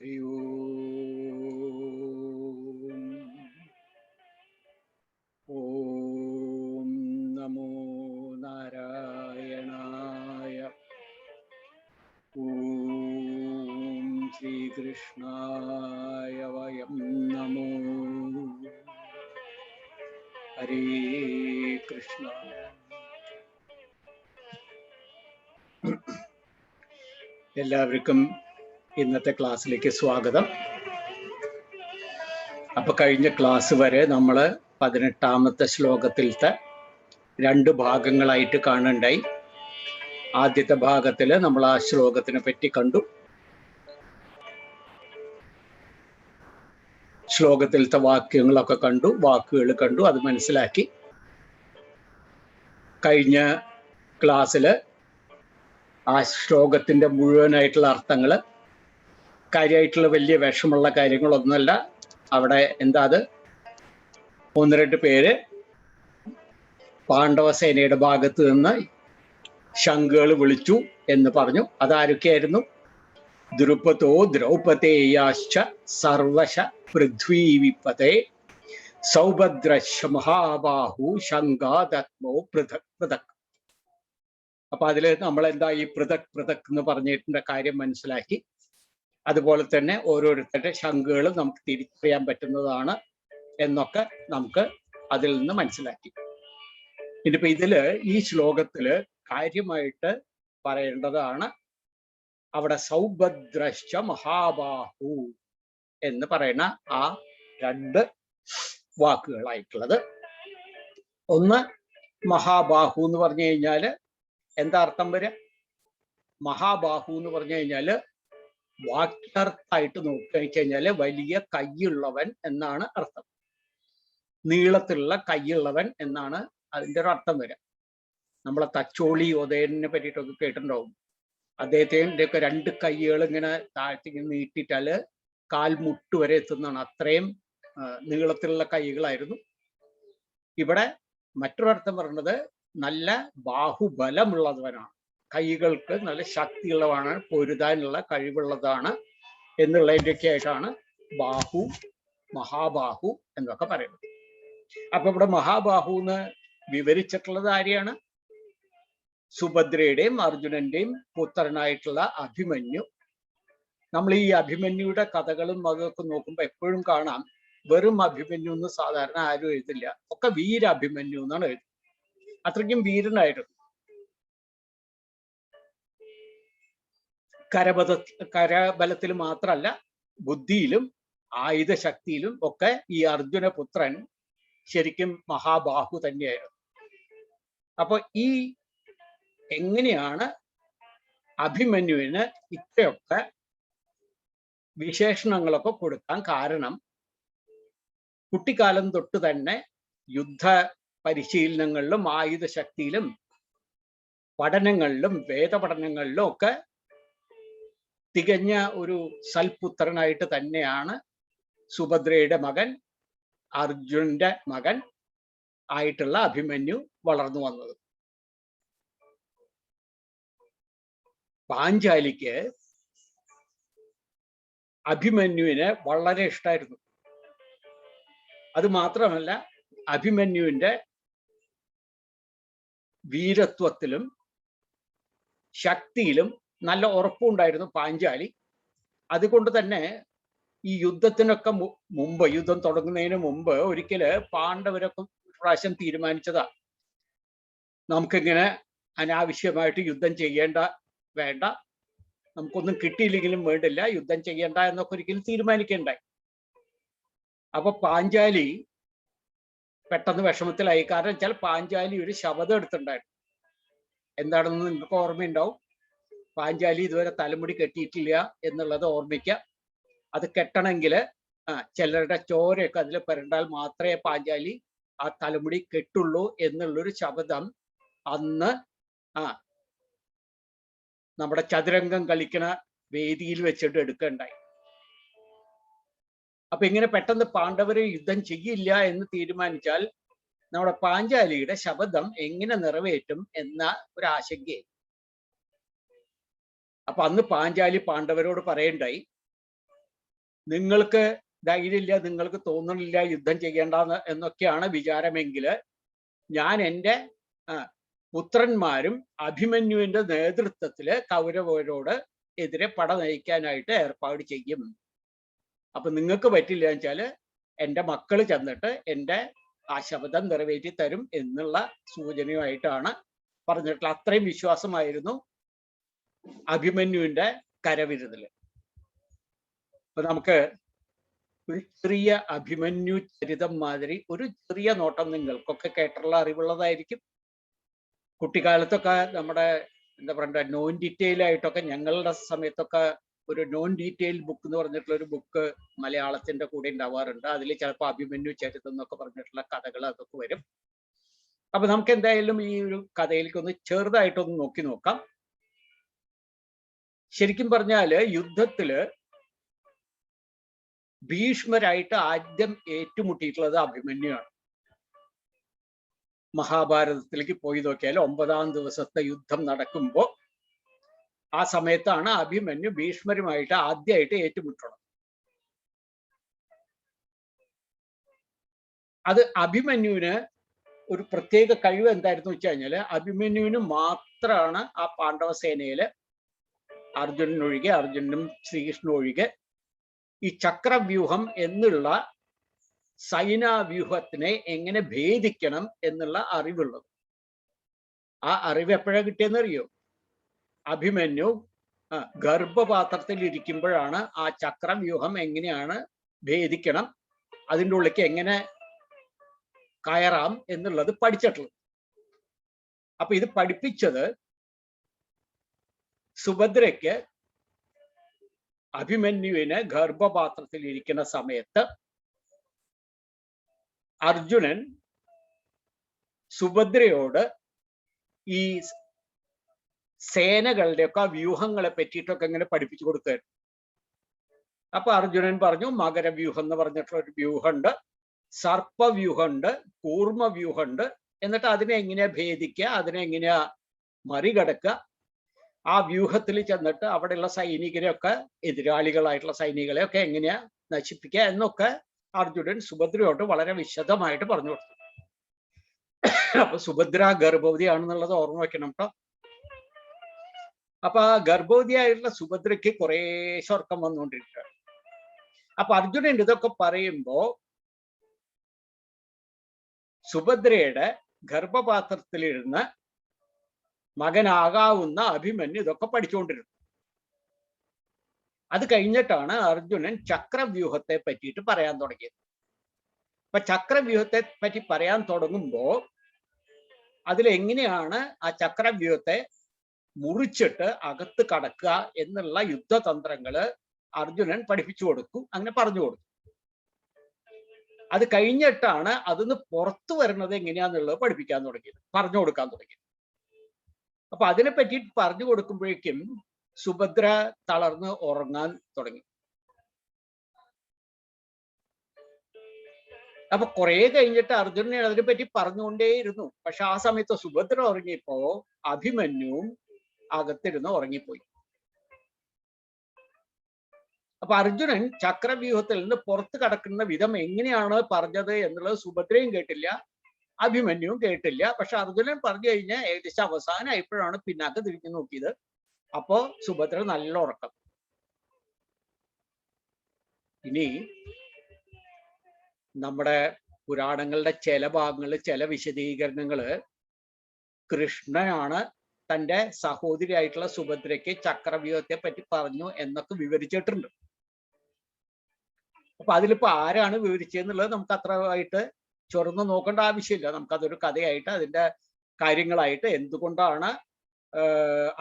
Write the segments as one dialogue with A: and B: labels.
A: ഹരിയോ ഓം നമോ നാരായണായ ഓം ശ്രീകൃഷ്ണായ വയം നമോ ഹരേ കൃഷ്ണ എല്ലാവർക്കും ഇന്നത്തെ ക്ലാസ്സിലേക്ക് സ്വാഗതം. അപ്പൊ കഴിഞ്ഞ ക്ലാസ് വരെ നമ്മൾ പതിനെട്ടാമത്തെ ശ്ലോകത്തിലത്തെ രണ്ട് ഭാഗങ്ങളായിട്ട് കാണണ്ടായി ആദ്യത്തെ ഭാഗത്തിൽ നമ്മൾ ആ ശ്ലോകത്തിനെ പറ്റി കണ്ടു. ശ്ലോകത്തിലത്തെ വാക്യങ്ങളൊക്കെ കണ്ടു വാക്കുകൾ കണ്ടു അത് മനസ്സിലാക്കി. കഴിഞ്ഞ ക്ലാസ്സിൽ ആ ശ്ലോകത്തിന്റെ മുഴുവനായിട്ടുള്ള അർത്ഥങ്ങൾ കാര്യമായിട്ടുള്ള വലിയ വിഷമുള്ള കാര്യങ്ങളൊന്നുമല്ല. അവിടെ എന്താ അത്? ഒന്ന് രണ്ട് പേര് പാണ്ഡവ സേനയുടെ ഭാഗത്ത് നിന്ന് ശംഖുകൾ വിളിച്ചു എന്ന് പറഞ്ഞു. അതാരൊക്കെയായിരുന്നു? ദ്രുപതോ ദ്രൗപതേയാശ്ച സർവശ പൃഥ്വീ വിപതേ സൗഭദ്രശ മഹാബാഹു ശങ്കാതത്മോ പൃഥക് പൃഥക്. അപ്പൊ അതിൽ നമ്മൾ എന്താ ഈ പൃഥക് പൃഥക് എന്ന് പറഞ്ഞിട്ടുണ്ട് കാര്യം മനസ്സിലാക്കി. അതുപോലെ തന്നെ ഓരോരുത്തരുടെ ശങ്കുകളും നമുക്ക് തിരിച്ചറിയാൻ പറ്റുന്നതാണ് എന്നൊക്കെ നമുക്ക് അതിൽ നിന്ന് മനസ്സിലാക്കി. ഇനിയിപ്പോ ഇതിൽ ഈ ശ്ലോകത്തിൽ കാര്യമായിട്ട് പറയേണ്ടതാണ് അവിടെ സൗഭദ്രശ്ച മഹാബാഹു എന്ന് പറയുന്ന ആ രണ്ട് വാക്കുകളായിട്ടുള്ളത്. ഒന്ന് മഹാബാഹു എന്ന് പറഞ്ഞു കഴിഞ്ഞാൽ എന്താ അർത്ഥം വരിക? മഹാബാഹു എന്ന് പറഞ്ഞു കഴിഞ്ഞാൽ വാക്യാർത്ഥായിട്ട് നോക്കിക്കഴിഞ്ഞാൽ വലിയ കൈയുള്ളവൻ എന്നാണ് അർത്ഥം. നീളത്തിലുള്ള കൈയുള്ളവൻ എന്നാണ് അതിന്റെ ഒരു അർത്ഥം വരിക. നമ്മളെ തച്ചോളി ഉദയനെ പറ്റിയിട്ടൊക്കെ കേട്ടിട്ടുണ്ടാവും. അദ്ദേഹത്തിന്റെ ഒക്കെ രണ്ട് കൈകൾ ഇങ്ങനെ താഴ്ത്തിങ്ങനെ നീട്ടിയിട്ടാൽ കാൽമുട്ട് വരെ എത്തുന്നതാണ്. അത്രയും നീളത്തിലുള്ള കൈകളായിരുന്നു. ഇവിടെ മറ്റൊരർത്ഥം പറയുന്നത് നല്ല ബാഹുബലമുള്ളവനാണ്. കൈകൾക്ക് നല്ല ശക്തിയുള്ളതാണ് പൊരുതാനുള്ള കഴിവുള്ളതാണ് എന്നുള്ളതിന്റെയൊക്കെ ആയിട്ടാണ് ബാഹു മഹാബാഹു എന്നൊക്കെ പറയുന്നത്. അപ്പൊ ഇവിടെ മഹാബാഹു എന്ന് വിവരിച്ചിട്ടുള്ളത് ആരെയാണ്? സുഭദ്രയുടെയും അർജുനന്റെയും പുത്രനായിട്ടുള്ള അഭിമന്യു. നമ്മൾ ഈ അഭിമന്യുടെ കഥകളും അതൊക്കെ നോക്കുമ്പോൾ എപ്പോഴും കാണാം വെറും അഭിമന്യു എന്ന് സാധാരണ ആരും എഴുതില്ല. ഒക്കെ വീര അഭിമന്യു എന്നാണ് എഴുതുന്നത്. അത്രയ്ക്കും വീരനായിരുന്നു. കരബല കരബലത്തിൽ മാത്രമല്ല ബുദ്ധിയിലും ആയുധ ശക്തിയിലും ഒക്കെ ഈ അർജുന പുത്രൻ ശരിക്കും മഹാബാഹു തന്നെയായിരുന്നു. അപ്പൊ ഈ എങ്ങനെയാണ് അഭിമന്യുവിന് ഇത്രയൊക്കെ വിശേഷണങ്ങളൊക്കെ കൊടുക്കാൻ കാരണം? കുട്ടിക്കാലം തൊട്ട് തന്നെ യുദ്ധ പരിശീലനങ്ങളിലും ആയുധ ശക്തിയിലും പഠനങ്ങളിലും വേദപഠനങ്ങളിലും ഒക്കെ തികഞ്ഞ ഒരു സൽപുത്രനായിട്ട് തന്നെയാണ് സുഭദ്രയുടെ മകൻ അർജുനന്റെ മകൻ ആയിട്ടുള്ള അഭിമന്യു വളർന്നു വന്നത്. പാഞ്ചാലിക്ക് അഭിമന്യുവിനെ വളരെ ഇഷ്ടമായിരുന്നു അത് മാത്രമല്ല അഭിമന്യുവിന്റെ വീരത്വത്തിലും ശക്തിയിലും നല്ല ഉറപ്പുണ്ടായിരുന്നു പാഞ്ചാലി. അതുകൊണ്ട് തന്നെ ഈ യുദ്ധത്തിനൊക്കെ മുമ്പ് യുദ്ധം തുടങ്ങുന്നതിന് മുമ്പ് ഒരിക്കൽ പാണ്ഡവരൊക്കെ പ്രാവശ്യം തീരുമാനിച്ചതാ. നമുക്കിങ്ങനെ അനാവശ്യമായിട്ട് യുദ്ധം ചെയ്യേണ്ട വേണ്ട. നമുക്കൊന്നും കിട്ടിയില്ലെങ്കിലും വേണ്ടില്ല യുദ്ധം ചെയ്യേണ്ട എന്നൊക്കെ ഒരിക്കലും തീരുമാനിക്കേണ്ടായി. അപ്പൊ പാഞ്ചാലി പെട്ടെന്ന് വിഷമത്തിലായി. കാരണം വെച്ചാൽ പാഞ്ചാലി ഒരു ശബദം എടുത്തിട്ടുണ്ടായിരുന്നു. എന്താണെന്ന് നിങ്ങൾക്ക് ഓർമ്മയുണ്ടാവും പാഞ്ചാലി ഇതുവരെ തലമുടി കെട്ടിയിട്ടില്ല എന്നുള്ളത് ഓർമ്മിക്കുക അത് കെട്ടണമെങ്കിൽ ചിലരുടെ ചോരയൊക്കെ അതിൽ പുരണ്ടാൽ മാത്രമേ പാഞ്ചാലി ആ തലമുടി കെട്ടുള്ളൂ എന്നുള്ളൊരു ശബ്ദം അന്ന് ആ നമ്മുടെ ചതുരംഗം കളിക്കണ വേദിയിൽ വെച്ചിട്ട് എടുക്കണ്ടായി. അപ്പൊ ഇങ്ങനെ പെട്ടെന്ന് പാണ്ഡവരെ യുദ്ധം ചെയ്യില്ല എന്ന് തീരുമാനിച്ചാൽ നമ്മുടെ പാഞ്ചാലിയുടെ ശബ്ദം എങ്ങനെ നിറവേറ്റും എന്ന ഒരു ആശങ്കയായി അപ്പൊ അന്ന് പാഞ്ചാലി പാണ്ഡവരോട് പറയണ്ടായി നിങ്ങൾക്ക് ധൈര്യമില്ല നിങ്ങൾക്ക് തോന്നണില്ല യുദ്ധം ചെയ്യേണ്ട എന്നൊക്കെയാണ് വിചാരമെങ്കിൽ ഞാൻ എന്റെ പുത്രന്മാരും അഭിമന്യുവിന്റെ നേതൃത്വത്തിൽ കൗരവരോട് എതിരെ പട നയിക്കാനായിട്ട് ഏർപ്പാട് ചെയ്യും. അപ്പൊ നിങ്ങൾക്ക് പറ്റില്ല വെച്ചാൽ എന്റെ മക്കൾ ചെന്നിട്ട് എന്റെ ആ ശബ്ദം നിറവേറ്റി തരും എന്നുള്ള സൂചനയുമായിട്ടാണ് പറഞ്ഞിട്ടുള്ളത്. അത്രയും വിശ്വാസമായിരുന്നു. അഭിമന്യുവിന്റെ കരവിരുതൽ. അപ്പൊ നമുക്ക് ഒരു ചെറിയ അഭിമന്യു ചരിതം മാതിരി ഒരു ചെറിയ നോട്ടം നിങ്ങൾക്കൊക്കെ കേട്ടുള്ള അറിവുള്ളതായിരിക്കും. കുട്ടിക്കാലത്തൊക്കെ നമ്മുടെ എന്താ പറയണ്ട നോൺ ഡീറ്റെയിൽ ആയിട്ടൊക്കെ ഞങ്ങളുടെ സമയത്തൊക്കെ ഒരു നോൺ ഡീറ്റെയിൽ ബുക്ക് എന്ന് പറഞ്ഞിട്ടുള്ള ഒരു ബുക്ക് മലയാളത്തിന്റെ കൂടെ ഉണ്ടാവാറുണ്ട്. അതിൽ ചിലപ്പോൾ അഭിമന്യു ചരിതം എന്നൊക്കെ പറഞ്ഞിട്ടുള്ള കഥകൾ അതൊക്കെ വരും. അപ്പൊ നമുക്ക് എന്തായാലും ഈ ഒരു കഥയിലേക്ക് ഒന്ന് ചെറുതായിട്ടൊന്ന് നോക്കി നോക്കാം. ശരിക്കും പറഞ്ഞാൽ യുദ്ധത്തിൽ ഭീഷ്മരായിട്ട് ആദ്യം ഏറ്റുമുട്ടിയിട്ടുള്ളത് അഭിമന്യുവാണ്. മഹാഭാരതത്തിലേക്ക് പോയി നോക്കിയാൽ ഒമ്പതാം ദിവസത്തെ യുദ്ധം നടക്കുമ്പോൾ ആ സമയത്താണ് അഭിമന്യു ഭീഷ്മരുമായിട്ട് ആദ്യമായിട്ട് ഏറ്റുമുട്ടുന്നത്. അത് അഭിമന്യുവിന് ഒരു പ്രത്യേക കഴിവ് എന്തായിരുന്നു വെച്ച് കഴിഞ്ഞാൽ അഭിമന്യുവിന് മാത്രമാണ് ആ പാണ്ഡവ സേനയിൽ അർജുനനൊഴികെ അർജുനനും ശ്രീകൃഷ്ണൻ ഒഴികെ ഈ ചക്രവ്യൂഹം എന്നുള്ള സൈനാവ്യൂഹത്തിനെ എങ്ങനെ ഭേദിക്കണം എന്നുള്ള അറിവുള്ളത്. ആ അറിവ് എപ്പോഴാ കിട്ടിയെന്നറിയോ? അഭിമന്യു ഗർഭപാത്രത്തിൽ ഇരിക്കുമ്പോഴാണ് ആ ചക്രവ്യൂഹം എങ്ങനെയാണ് ഭേദിക്കണം അതിന്റെ ഉള്ളിലേക്ക് എങ്ങനെ കയറാം എന്നുള്ളത് പഠിച്ചിട്ടുള്ളത്. അപ്പൊ ഇത് പഠിപ്പിച്ചത് സുഭദ്രയ്ക്ക് അഭിമന്യുവിന് ഗർഭപാത്രത്തിൽ ഇരിക്കുന്ന സമയത്ത് അർജുനൻ സുഭദ്രയോട് ഈ സേനകളുടെയൊക്കെ വ്യൂഹങ്ങളെ പറ്റിയിട്ടൊക്കെ ഇങ്ങനെ പഠിപ്പിച്ചു കൊടുക്കുകയായിരുന്നു. അപ്പൊ അർജുനൻ പറഞ്ഞു മകരവ്യൂഹം എന്ന് പറഞ്ഞിട്ടുള്ള ഒരു വ്യൂഹമുണ്ട് സർപ്പവ്യൂഹമുണ്ട് കൂർമ്മവ്യൂഹമുണ്ട്. എന്നിട്ട് അതിനെ എങ്ങനെയാ ഭേദിക്കുക അതിനെ എങ്ങനെയാ മറികടക്കുക ആ വ്യൂഹത്തിൽ ചെന്നിട്ട് അവിടെയുള്ള സൈനികരെയൊക്കെ എതിരാളികളായിട്ടുള്ള സൈനികളെയൊക്കെ എങ്ങനെയാ നശിപ്പിക്കുക എന്നൊക്കെ അർജുനൻ സുഭദ്രയോട് വളരെ വിശദമായിട്ട് പറഞ്ഞു കൊടുത്തു. അപ്പൊ സുഭദ്ര ഗർഭവതിയാണെന്നുള്ളത് ഓർമ്മ വെക്കണം കേട്ടോ അപ്പൊ ആ ഗർഭവതിയായിട്ടുള്ള സുഭദ്രയ്ക്ക് കുറേ സ്വർക്കം വന്നുകൊണ്ടിരിക്കുകയാണ്. അപ്പൊ അർജുനൻ ഇതൊക്കെ പറയുമ്പോ സുഭദ്രയുടെ ഗർഭപാത്രത്തിലിരുന്ന് മകനാകാവുന്ന അഭിമന്യു ഇതൊക്കെ പഠിച്ചുകൊണ്ടിരുന്നു അത് കഴിഞ്ഞിട്ടാണ് അർജുനൻ ചക്രവ്യൂഹത്തെ പറ്റിയിട്ട് പറയാൻ തുടങ്ങിയത്. അപ്പൊ ചക്രവ്യൂഹത്തെ പറ്റി പറയാൻ തുടങ്ങുമ്പോ അതിലെങ്ങനെയാണ് ആ ചക്രവ്യൂഹത്തെ മുറിച്ചിട്ട് അകത്ത് കടക്കുക എന്നുള്ള യുദ്ധതന്ത്രങ്ങൾ അർജുനൻ പഠിപ്പിച്ചു കൊടുക്കും അങ്ങനെ പറഞ്ഞു കൊടുക്കും. അത് കഴിഞ്ഞിട്ടാണ് അതിന്ന് പുറത്തു വരുന്നത് എങ്ങനെയാന്നുള്ളത് പഠിപ്പിക്കാൻ തുടങ്ങിയത് പറഞ്ഞു കൊടുക്കാൻ തുടങ്ങിയത്. അപ്പൊ അതിനെ പറ്റി പറഞ്ഞു കൊടുക്കുമ്പോഴേക്കും സുഭദ്ര തളർന്ന് ഉറങ്ങാൻ തുടങ്ങി. അപ്പൊ കുറെ കഴിഞ്ഞിട്ട് അർജുനനെ അതിനെ പറ്റി പറഞ്ഞുകൊണ്ടേയിരുന്നു. പക്ഷെ ആ സമയത്ത് സുഭദ്ര ഉറങ്ങിയപ്പോ അഭിമന്യുവും അകത്തിരുന്ന് ഉറങ്ങിപ്പോയി. അപ്പൊ അർജുനൻ ചക്രവ്യൂഹത്തിൽ നിന്ന് പുറത്ത് കടക്കുന്ന വിധം എങ്ങനെയാണ് പറഞ്ഞത് എന്നുള്ളത് സുഭദ്രയും കേട്ടില്ല. അഭിമന്യുവും കേട്ടില്ല. പക്ഷെ അർജുനൻ പറഞ്ഞു കഴിഞ്ഞാൽ ഏകദേശം അവസാനം ആയപ്പോഴാണ് പിന്നാക്ക തിരിഞ്ഞു നോക്കിയത്. അപ്പോ സുഭദ്ര നല്ല ഉറക്കം. ഇനി നമ്മുടെ പുരാണങ്ങളുടെ ചില ഭാഗങ്ങളിൽ ചില വിശദീകരണങ്ങൾ കൃഷ്ണനാണ് തന്റെ സഹോദരിയായിട്ടുള്ള സുഭദ്രയ്ക്ക് ചക്രവ്യൂഹത്തെ പറ്റി പറഞ്ഞു എന്നൊക്കെ വിവരിച്ചിട്ടുണ്ട്. അപ്പൊ അതിലിപ്പോ ആരാണ് വിവരിച്ചതെന്നുള്ളത് നമുക്ക് അത്രമായിട്ട് ചൊറന്ന് നോക്കേണ്ട ആവശ്യമില്ല. നമുക്കതൊരു കഥയായിട്ട് അതിന്റെ കാര്യങ്ങളായിട്ട് എന്തുകൊണ്ടാണ്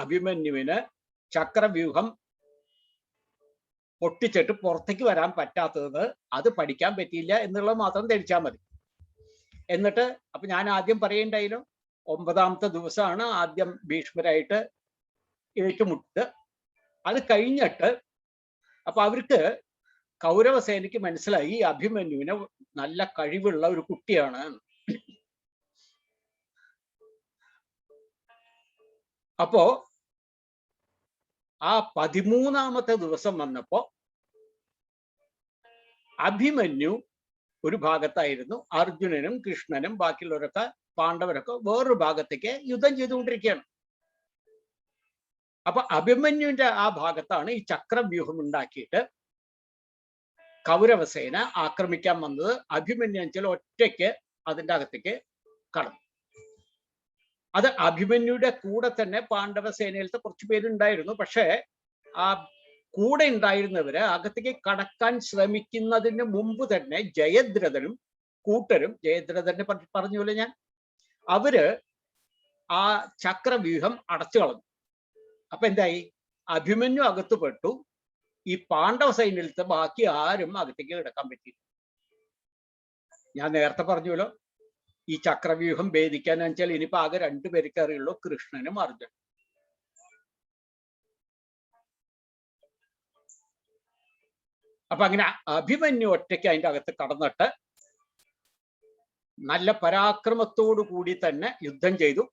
A: അഭിമന്യുവിന് ചക്രവ്യൂഹം പൊട്ടിച്ചിട്ട് പുറത്തേക്ക് വരാൻ പറ്റാത്തത് അത് പഠിക്കാൻ പറ്റിയില്ല എന്നുള്ളത് മാത്രം ധരിച്ചാൽ മതി. എന്നിട്ട് അപ്പൊ ഞാൻ ആദ്യം പറയണ്ടായാലും ഒമ്പതാമത്തെ ദിവസമാണ് ആദ്യം ഭീഷ്മരായിട്ട് ഏറ്റുമുട്ട്. അത് കഴിഞ്ഞിട്ട് അപ്പൊ അവർക്ക് കൗരവസേനയ്ക്ക് മനസ്സിലായി അഭിമന്യുവിന് നല്ല കഴിവുള്ള ഒരു കുട്ടിയാണ്. അപ്പോ ആ പതിമൂന്നാമത്തെ ദിവസം വന്നപ്പോ അഭിമന്യു ഒരു ഭാഗത്തായിരുന്നു. അർജുനനും കൃഷ്ണനും ബാക്കിയുള്ളവരൊക്കെ പാണ്ഡവരൊക്കെ വേറൊരു ഭാഗത്തേക്ക് യുദ്ധം ചെയ്തുകൊണ്ടിരിക്കുകയാണ്. അപ്പൊ അഭിമന്യുവിന്റെ ആ ഭാഗത്താണ് ഈ ചക്രവ്യൂഹം ഉണ്ടാക്കിയിട്ട് കൗരവസേന ആക്രമിക്കാൻ വന്നത് അഭിമന്യു വെച്ചാൽ ഒറ്റയ്ക്ക് അതിന്റെ അകത്തേക്ക് കടന്നു. അത് അഭിമന്യുടെ കൂടെ തന്നെ പാണ്ഡവ സേനയിലത്തെ കുറച്ച് പേരുണ്ടായിരുന്നു. പക്ഷേ ആ കൂടെ ഉണ്ടായിരുന്നവര് അകത്തേക്ക് കടക്കാൻ ശ്രമിക്കുന്നതിന് മുമ്പ് തന്നെ ജയദ്രഥനും കൂട്ടരും ജയദ്രഥനെ പറഞ്ഞു പോലെ ഞാൻ അവർ ആ ചക്രവ്യൂഹം അടച്ചു കളഞ്ഞു. അപ്പൊ എന്തായി? അഭിമന്യു അകത്ത് പെട്ടു. ഈ പാണ്ഡവ സൈന്യത്തെ ബാക്കി ആരും അകത്തേക്ക് കിടക്കാൻ പറ്റിയില്ല. ഞാൻ നേരത്തെ പറഞ്ഞല്ലോ ഈ ചക്രവ്യൂഹം ഭേദിക്കാൻ വെച്ചാൽ ഇനിയിപ്പോ ആകെ രണ്ടുപേർക്ക് അറിയുള്ളൂ കൃഷ്ണനും അർജുനും അപ്പൊ അങ്ങനെ അഭിമന്യു ഒറ്റയ്ക്ക് അതിന്റെ അകത്ത് കടന്നിട്ട് നല്ല പരാക്രമത്തോടു കൂടി തന്നെ യുദ്ധം ചെയ്തു.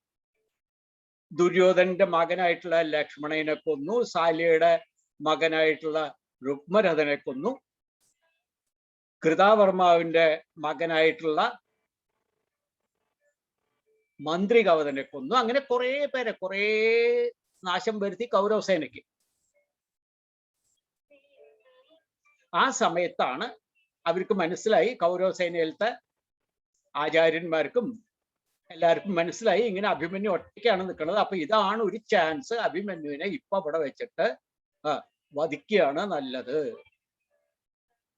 A: ദുര്യോധനന്റെ മകനായിട്ടുള്ള ലക്ഷ്മണനെ കൊന്നു. സാലിയുടെ മകനായിട്ടുള്ള രുക്മരഥനെ കൊന്നു. കൃതാവർമാവിന്റെ മകനായിട്ടുള്ള മന്ത്രി കവതനെ കൊന്നു. അങ്ങനെ കുറെ പേരെ കുറെ നാശം വരുത്തി കൗരവസേനയ്ക്ക്. ആ സമയത്താണ് അവർക്ക് മനസ്സിലായി കൗരവസേനയിലത്തെ ആചാര്യന്മാർക്കും എല്ലാവർക്കും മനസ്സിലായി ഇങ്ങനെ അഭിമന്യു ഒറ്റയ്ക്കാണ് നിൽക്കുന്നത്. അപ്പൊ ഇതാണ് ഒരു ചാൻസ് അഭിമന്യുവിനെ ഇപ്പൊ അവിടെ വെച്ചിട്ട് വധിക്കുകയാണ് നല്ലത്.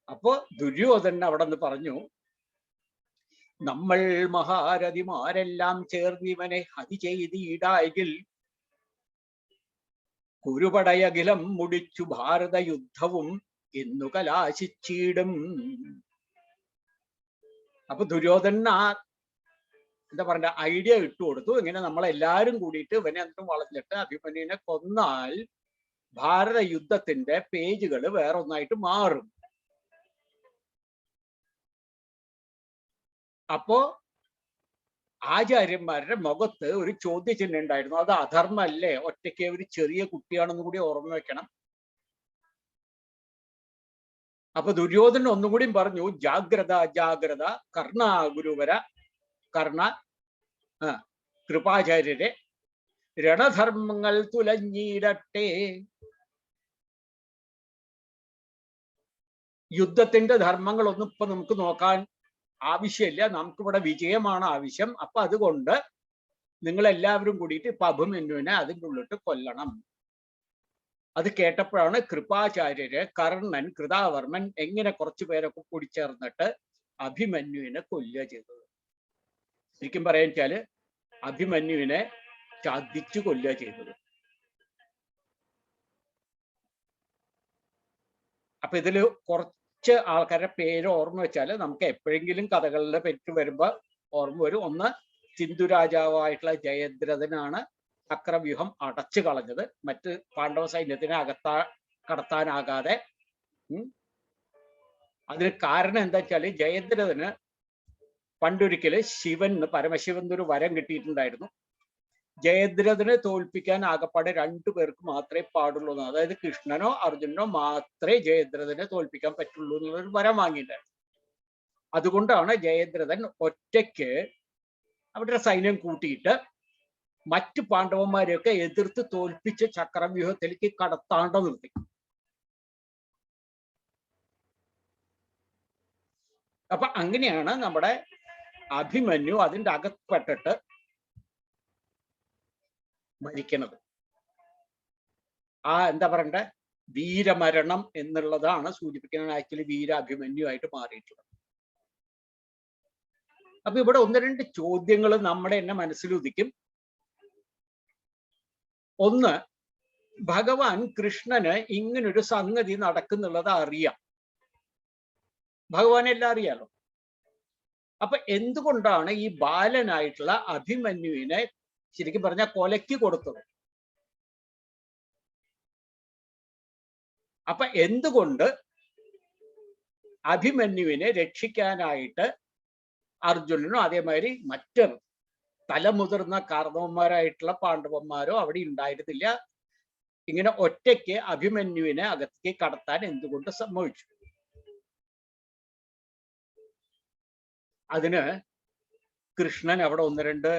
A: അപ്പോ ദുര്യോധനൻ അവിടെ നിന്ന് പറഞ്ഞു നമ്മൾ മഹാരഥിമാരെല്ലാം ചേർന്നിവനെ ഹതി ചെയ്തിടായെങ്കിൽ കുരുപടയകിലം മുടിച്ചു ഭാരത യുദ്ധവും എന്നു കലാശിച്ചിടും. അപ്പൊ ദുര്യോധനൻ ആ എന്താ പറയണ്ട ഐഡിയ ഇട്ടു കൊടുത്തു ഇങ്ങനെ നമ്മളെല്ലാരും കൂടിയിട്ട് ഇവനെ എന്നിട്ട് വളഞ്ഞിട്ട് അഭിമന്യുവിനെ കൊന്നാൽ ഭാരത യുദ്ധത്തിന്റെ പേജുകൾ വേറൊന്നായിട്ട് മാറും. അപ്പോ ആചാര്യന്മാരുടെ മുഖത്ത് ഒരു ചോദ്യചിഹ്നം ഉണ്ടായിരുന്നു. അത് അധർമ്മല്ലേ? ഒറ്റയ്ക്ക് ഒരു ചെറിയ കുട്ടിയാണെന്ന് കൂടി ഓർമ്മ വെക്കണം. അപ്പൊ ദുര്യോധനൻ ഒന്നുകൂടി പറഞ്ഞു ജാഗ്രത ജാഗ്രത കർണ ഗുരുവര കർണ കൃപാചാര്യരെ രണധർമ്മങ്ങൾ തുലഞ്ഞിടട്ടെ യുദ്ധത്തിന്റെ ധർമ്മങ്ങളൊന്നും ഇപ്പൊ നമുക്ക് നോക്കാൻ ആവശ്യമില്ല. നമുക്കിവിടെ വിജയമാണ് ആവശ്യം. അപ്പൊ അതുകൊണ്ട് നിങ്ങൾ എല്ലാവരും കൂടിയിട്ട് ഇപ്പൊ അഭിമന്യുവിനെ അതിന്റെ ഉള്ളിട്ട് കൊല്ലണം. അത് കേട്ടപ്പോഴാണ് കൃപാചാര്യര് കർണൻ കൃതാവർമ്മൻ എങ്ങനെ കുറച്ചു പേരൊക്കെ കൂടി ചേർന്നിട്ട് അഭിമന്യുവിനെ കൊല്ലുക ചെയ്തത്. ശരിക്കും പറയാൻ വെച്ചാൽ അഭിമന്യുവിനെ ചതിച്ചു കൊല്ലുക ചെയ്തത്. അപ്പൊ ഇതിൽ കുറച്ച് ആൾക്കാരുടെ പേര് ഓർമ്മ വെച്ചാൽ നമുക്ക് എപ്പോഴെങ്കിലും കഥകളുടെ പറ്റി വരുമ്പോൾ ഓർമ്മ വരും. ഒന്ന് സിന്ധു രാജാവായിട്ടുള്ള ജയദ്രഥനാണ് ചക്രവ്യൂഹം അടച്ചു കളഞ്ഞത്. മറ്റ് പാണ്ഡവ സൈന്യത്തിനെ അകത്താ കടത്താനാകാതെ. അതിന് കാരണം എന്താ വെച്ചാൽ ജയദ്രഥന് പണ്ടൊരിക്കൽ ശിവൻ പരമശിവൻ ഒരു വരം കിട്ടിയിട്ടുണ്ടായിരുന്നു. ജയദ്രഥനെ തോൽപ്പിക്കാൻ ആകപ്പാടെ രണ്ടു പേർക്ക് മാത്രമേ പാടുള്ളൂ അതായത് കൃഷ്ണനോ അർജുനനോ മാത്രമേ ജയദ്രഥനെ തോൽപ്പിക്കാൻ പറ്റുള്ളൂ എന്നുള്ളൊരു വരം വാങ്ങിയിട്ടുണ്ടായിരുന്നു അതുകൊണ്ടാണ് ജയദ്രഥൻ ഒറ്റയ്ക്ക് അവരുടെ സൈന്യം കൂട്ടിയിട്ട് മറ്റു പാണ്ഡവന്മാരെയൊക്കെ എതിർത്ത് തോൽപ്പിച്ച് ചക്രവ്യൂഹത്തിലേക്ക് കടത്താണ്ട നിർത്തി. അപ്പൊ അങ്ങനെയാണ് നമ്മുടെ അഭിമന്യു അതിന്റെ അകപ്പെട്ടിട്ട് മരിക്കുന്നത് ആ എന്താ പറയണ്ടേ? വീരമരണം എന്നുള്ളതാണ് സൂചിപ്പിക്കുന്നത്. ആക്ച്വലി വീരാഭിമന്യു ആയിട്ട് മാറിയിട്ടുള്ളത്. അപ്പൊ ഇവിടെ ഒന്ന് രണ്ട് ചോദ്യങ്ങൾ നമ്മുടെ എന്നെ മനസ്സിലുദിക്കും. ഒന്ന് ഭഗവാൻ കൃഷ്ണന് ഇങ്ങനൊരു സംഗതി നടക്കുന്നുള്ളത് അറിയാം. ഭഗവാൻ എല്ലാം അറിയാലോ? അപ്പൊ എന്തുകൊണ്ടാണ് ഈ ബാലനായിട്ടുള്ള അഭിമന്യുവിനെ ശരിക്കും പറഞ്ഞ കൊലയ്ക്ക് കൊടുത്തത് അപ്പൊ എന്തുകൊണ്ട് അഭിമന്യുവിനെ രക്ഷിക്കാനായിട്ട് അർജുനനും അതേമാതിരി മറ്റ് തലമുതിർന്ന കാർണവന്മാരായിട്ടുള്ള പാണ്ഡവന്മാരോ അവിടെ ഉണ്ടായിരുന്നില്ല. ഇങ്ങനെ ഒറ്റയ്ക്ക് അഭിമന്യുവിനെ അകത്തേക്ക് കടത്താൻ എന്തുകൊണ്ട് സംഭവിച്ചു അതിന് കൃഷ്ണൻ അവിടെ ഒന്ന് രണ്ട്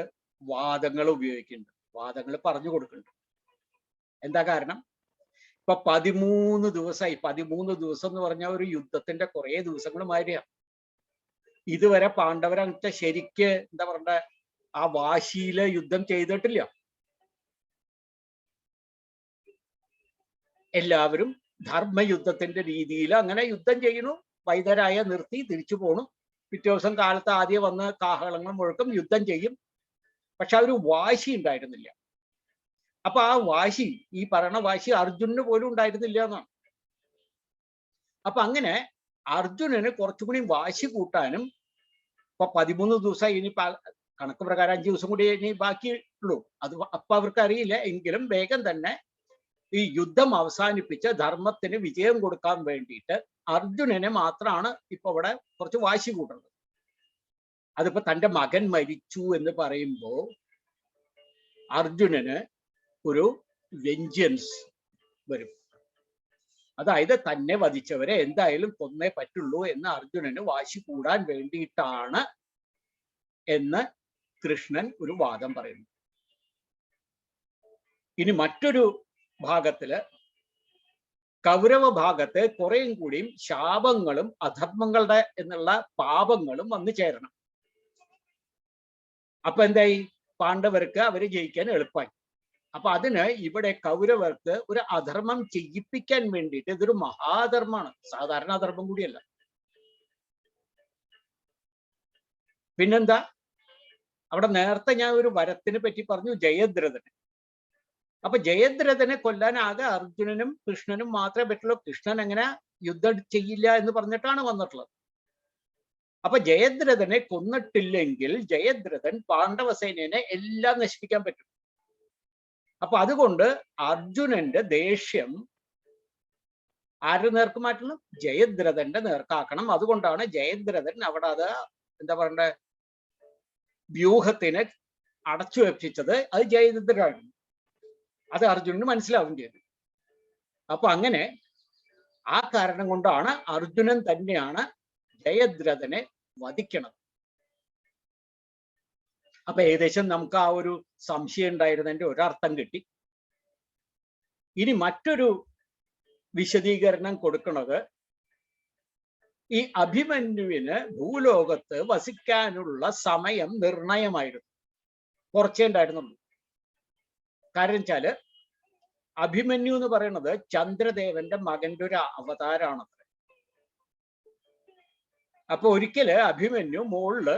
A: വാദങ്ങൾ ഉപയോഗിക്കുന്നുണ്ട്. വാദങ്ങൾ പറഞ്ഞു കൊടുക്കുന്നുണ്ട്. എന്താ കാരണം? ഇപ്പൊ പതിമൂന്ന് ദിവസമായി. പതിമൂന്ന് ദിവസം എന്ന് പറഞ്ഞാൽ ഒരു യുദ്ധത്തിന്റെ കുറെ ദിവസങ്ങൾ മാതിരിയാ. ഇതുവരെ പാണ്ഡവരങ്ങത്തെ ശരിക്ക് എന്താ പറയണ്ട? ആ വാശിയിൽ യുദ്ധം ചെയ്തിട്ടില്ല. എല്ലാവരും ധർമ്മയുദ്ധത്തിന്റെ രീതിയിൽ അങ്ങനെ യുദ്ധം ചെയ്യണു വൈദ്യരായ നിർത്തി തിരിച്ചു പോണു. പിറ്റേ ദിവസം കാലത്ത് ആദ്യം വന്ന് കാഹളങ്ങൾ മുഴക്കം യുദ്ധം ചെയ്യും. പക്ഷെ ആ ഒരു വാശി ഉണ്ടായിരുന്നില്ല. അപ്പൊ ആ വാശി ഈ പറയണ വാശി അർജുനന് പോലും ഉണ്ടായിരുന്നില്ല എന്നാണ്. അപ്പൊ അങ്ങനെ അർജുനന് കുറച്ചുകൂടി വാശി കൂട്ടാനും ഇപ്പൊ പതിമൂന്ന് ദിവസം ഇനി കണക്ക് പ്രകാരം അഞ്ചു ദിവസം കൂടി ഇനി ബാക്കിയുള്ളൂ. അത് അപ്പൊ അവർക്ക് അറിയില്ല എങ്കിലും വേഗം തന്നെ ഈ യുദ്ധം അവസാനിപ്പിച്ച് ധർമ്മത്തിന് വിജയം കൊടുക്കാൻ വേണ്ടിയിട്ട് അർജുനനെ മാത്രമാണ് ഇപ്പൊ ഇവിടെ കുറച്ച് വാശി കൂട്ടുന്നത്. അതിപ്പോ തന്റെ മകൻ മരിച്ചു എന്ന് പറയുമ്പോ അർജുനന് ഒരു വെഞ്ചൻസ് വരും. അതായത് തന്നെ വധിച്ചവരെ എന്തായാലും കൊന്നേ പറ്റുള്ളൂ എന്ന് അർജുനന് വാശി കൂടാൻ വേണ്ടിയിട്ടാണ് എന്ന് കൃഷ്ണൻ ഒരു വാദം പറയുന്നു. ഇനി മറ്റൊരു ഭാഗത്തിൽ കൗരവ ഭാഗത്ത് കുറേയും കൂടിയും ശാപങ്ങളും അധർമ്മങ്ങളുടെ എന്നുള്ള പാപങ്ങളും വന്നു ചേരണം. അപ്പൊ എന്തായി? പാണ്ഡവർക്ക് അവർ ജയിക്കാൻ എളുപ്പമായി അപ്പൊ അതിന് ഇവിടെ കൗരവർക്ക് ഒരു അധർമ്മം ചെയ്യിപ്പിക്കാൻ വേണ്ടിയിട്ട് ഇതൊരു മഹാധർമ്മമാണ്. സാധാരണ അധർമ്മം കൂടിയല്ല. പിന്നെന്താ? അവിടെ നേരത്തെ ഞാൻ ഒരു വരത്തിനെ പറ്റി പറഞ്ഞു ജയദ്രഥന്. അപ്പൊ ജയദ്രഥനെ കൊല്ലാൻ ആകെ അർജുനനും കൃഷ്ണനും മാത്രമേ പറ്റുള്ളൂ. കൃഷ്ണൻ എങ്ങനെ യുദ്ധം ചെയ്യില്ല എന്ന് പറഞ്ഞിട്ടാണ് വന്നിട്ടുള്ളത്. അപ്പൊ ജയദ്രഥനെ കൊന്നിട്ടില്ലെങ്കിൽ ജയദ്രഥൻ പാണ്ഡവസേനനെ എല്ലാം നശിപ്പിക്കാൻ പറ്റും. അപ്പൊ അതുകൊണ്ട് അർജുനന്റെ ദേഷ്യം ആരുടെ നേർക്ക് മാറ്റണം? ജയദ്രഥന്റെ നേർക്കാക്കണം. അതുകൊണ്ടാണ് ജയദ്രഥൻ അവിടെ അത് എന്താ പറയണ്ടേ? വ്യൂഹത്തിനെ അടച്ചു വെപ്പിച്ചത്. അത് ജയദ്രഥനാണ്. അത് അർജുനന് മനസ്സിലാവും ചെയ്തു അപ്പൊ അങ്ങനെ ആ കാരണം കൊണ്ടാണ് അർജുനൻ തന്നെയാണ് ജയദ്രഥനെ വധിക്കണം. അപ്പൊ ഏകദേശം നമുക്ക് ആ ഒരു സംശയം ഉണ്ടായിരുന്നതിന്റെ ഒരർത്ഥം കിട്ടി. ഇനി മറ്റൊരു വിശദീകരണം കൊടുക്കുന്നത് ഈ അഭിമന്യുവിന് ഭൂലോകത്ത് വസിക്കാനുള്ള സമയം നിർണയമായിരുന്നു. കുറച്ചേ ഉണ്ടായിരുന്നുള്ളൂ. കാരണം വെച്ചാൽ അഭിമന്യു എന്ന് പറയുന്നത് ചന്ദ്രദേവന്റെ മകന്റെ ഒരു അവതാരാണത്ര അപ്പൊ ഒരിക്കൽ അഭിമന്യു മുകളിൽ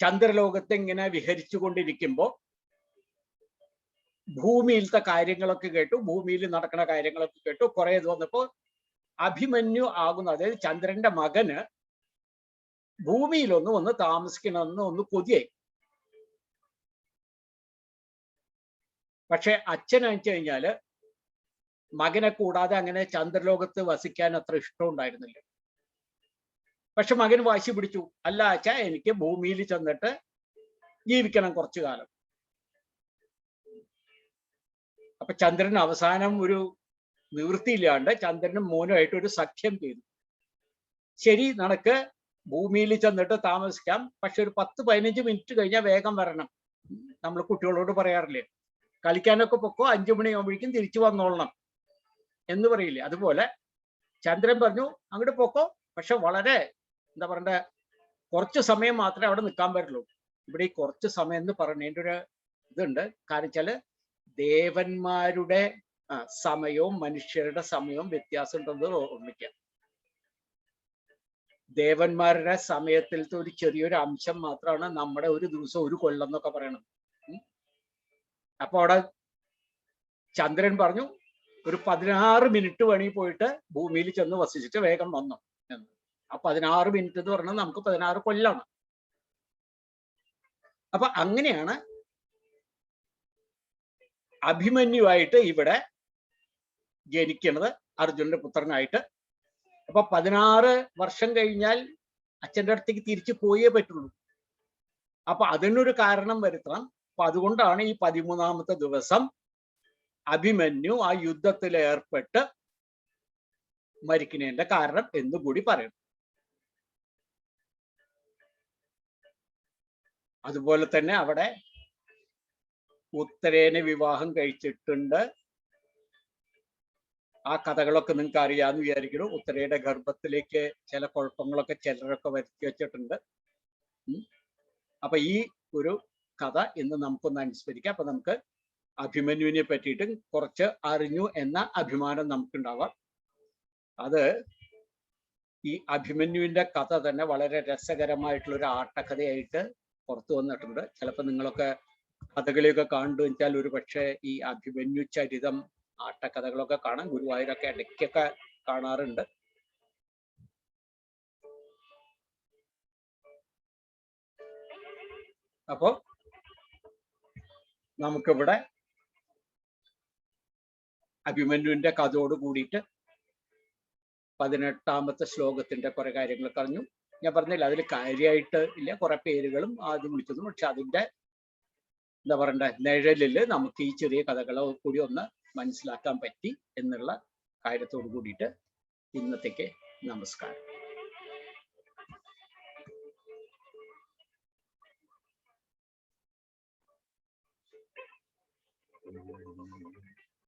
A: ചന്ദ്രലോകത്ത് ഇങ്ങനെ വിഹരിച്ചു കൊണ്ടിരിക്കുമ്പോ ഭൂമിയിലത്തെ കാര്യങ്ങളൊക്കെ കേട്ടു ഭൂമിയിൽ നടക്കുന്ന കാര്യങ്ങളൊക്കെ കേട്ടു കുറെ ഇത് വന്നപ്പോ അഭിമന്യു ആകുന്ന അതായത് ചന്ദ്രന്റെ മകന് ഭൂമിയിലൊന്ന് ഒന്ന് താമസിക്കണമെന്ന് ഒന്ന് കൊതിയായി. പക്ഷെ അച്ഛൻ വെച്ച് കഴിഞ്ഞാൽ മകനെ കൂടാതെ അങ്ങനെ ചന്ദ്രലോകത്ത് വസിക്കാൻ അത്ര ഇഷ്ടം ഉണ്ടായിരുന്നില്ല. പക്ഷെ മകൻ വാശി പിടിച്ചു. അല്ല അച്ഛ എനിക്ക് ഭൂമിയിൽ ചെന്നിട്ട് ജീവിക്കണം കുറച്ചു കാലം. അപ്പൊ ചന്ദ്രൻ അവസാനം ഒരു നിവൃത്തിയില്ലാണ്ട് ചന്ദ്രനും മോനുമായിട്ട് ഒരു സഖ്യം ചെയ്തു. ശരി നടക്ക് ഭൂമിയിൽ ചെന്നിട്ട് താമസിക്കാം. പക്ഷെ ഒരു പത്ത് പതിനഞ്ച് മിനിറ്റ് കഴിഞ്ഞാൽ വേഗം വരണം. നമ്മൾ കുട്ടികളോട് പറയാറില്ലേ കളിക്കാനൊക്കെ പൊക്കോ അഞ്ചു മണിയാകുമ്പോഴേക്കും തിരിച്ചു വന്നോളണം എന്ന് പറയില്ലേ. അതുപോലെ ചന്ദ്രൻ പറഞ്ഞു അങ്ങോട്ട് പൊക്കോ. പക്ഷെ വളരെ എന്താ പറയണ്ടേ? കുറച്ച് സമയം മാത്രമേ അവിടെ നിൽക്കാൻ പറ്റുള്ളൂ. ഇവിടെ ഈ കുറച്ച് സമയം എന്ന് പറഞ്ഞതിന്റെ ഒരു ഇതുണ്ട്. കാരണം വെച്ചാൽ ദേവന്മാരുടെ സമയവും മനുഷ്യരുടെ സമയവും വ്യത്യാസം ഉണ്ടെന്ന് ഓർമ്മിക്കാം ദേവന്മാരുടെ സമയത്തിലത്തെ ഒരു ചെറിയൊരു അംശം മാത്രമാണ് നമ്മുടെ ഒരു ദിവസം ഒരു കൊല്ലം എന്നൊക്കെ പറയണത്. അപ്പൊ അവിടെ ചന്ദ്രൻ പറഞ്ഞു ഒരു പതിനാറ് മിനിറ്റ് വേണി പോയിട്ട് ഭൂമിയിൽ ചെന്ന് വസിച്ചിട്ട് വേഗം വന്നു എന്ന്. ആ പതിനാറ് മിനിറ്റ് എന്ന് പറഞ്ഞാൽ നമുക്ക് പതിനാറ് കൊല്ലാണ്. അപ്പൊ അങ്ങനെയാണ് അഭിമന്യുവായിട്ട് ഇവിടെ ജനിക്കുന്നത് അർജുനന്റെ പുത്രനായിട്ട്. അപ്പൊ പതിനാറ് വർഷം കഴിഞ്ഞാൽ അച്ഛന്റെ അടുത്തേക്ക് തിരിച്ചു പോയേ പറ്റുള്ളൂ. അപ്പൊ അതിനൊരു കാരണം വരുത്തണം അപ്പൊ അതുകൊണ്ടാണ് ഈ പതിമൂന്നാമത്തെ ദിവസം അഭിമന്യു ആ യുദ്ധത്തിൽ ഏർപ്പെട്ട് മരിക്കുന്നതിന്റെ കാരണം എന്ന് കൂടി പറയുന്നു അതുപോലെ തന്നെ അവിടെ ഉത്തരേനെ വിവാഹം കഴിച്ചിട്ടുണ്ട്. ആ കഥകളൊക്കെ നിങ്ങൾക്ക് അറിയാമെന്ന് വിചാരിക്കുന്നു. ഉത്തരയുടെ ഗർഭത്തിലേക്ക് ചില കുഴപ്പങ്ങളൊക്കെ ചിലരൊക്കെ വരുത്തി വെച്ചിട്ടുണ്ട്. അപ്പൊ ഈ ഒരു കഥ ഇന്ന് നമുക്കൊന്ന് അനുസ്മരിക്കാം. അപ്പൊ നമുക്ക് അഭിമന്യുവിനെ പറ്റിയിട്ട് കുറച്ച് അറിഞ്ഞു എന്ന അഭിമാനം നമുക്കുണ്ടാവാം. അത് ഈ അഭിമന്യുവിന്റെ കഥ തന്നെ വളരെ രസകരമായിട്ടുള്ള ഒരു ആട്ടക്കഥയായിട്ട് പുറത്തു വന്നിട്ടുണ്ട്. ചിലപ്പോൾ നിങ്ങളൊക്കെ കഥകളിയൊക്കെ കണ്ടു വെച്ചാൽ ഒരു പക്ഷേ ഈ അഭിമന്യു ചരിതം ആട്ടക്കഥകളൊക്കെ കാണാം. ഗുരുവായൂരൊക്കെ ഇടയ്ക്കൊക്കെ കാണാറുണ്ട്. അപ്പോ നമുക്കിവിടെ അഭിമന്യുവിന്റെ കഥയോട് കൂടിയിട്ട് പതിനെട്ടാമത്തെ ശ്ലോകത്തിന്റെ കുറെ കാര്യങ്ങൾ പറഞ്ഞു. ഞാൻ പറഞ്ഞില്ല അതിൽ കാര്യമായിട്ട് ഇല്ല. കുറെ പേരുകളും ആദ്യം വിളിച്ചതും പക്ഷെ അതിന്റെ എന്താ പറയണ്ടേ നിഴലിൽ നമുക്ക് ഈ ചെറിയ കഥകളെ കൂടി ഒന്ന് മനസ്സിലാക്കാൻ പറ്റി എന്നുള്ള കാര്യത്തോട് കൂടിയിട്ട് ഇന്നത്തേക്ക് നമസ്കാരം.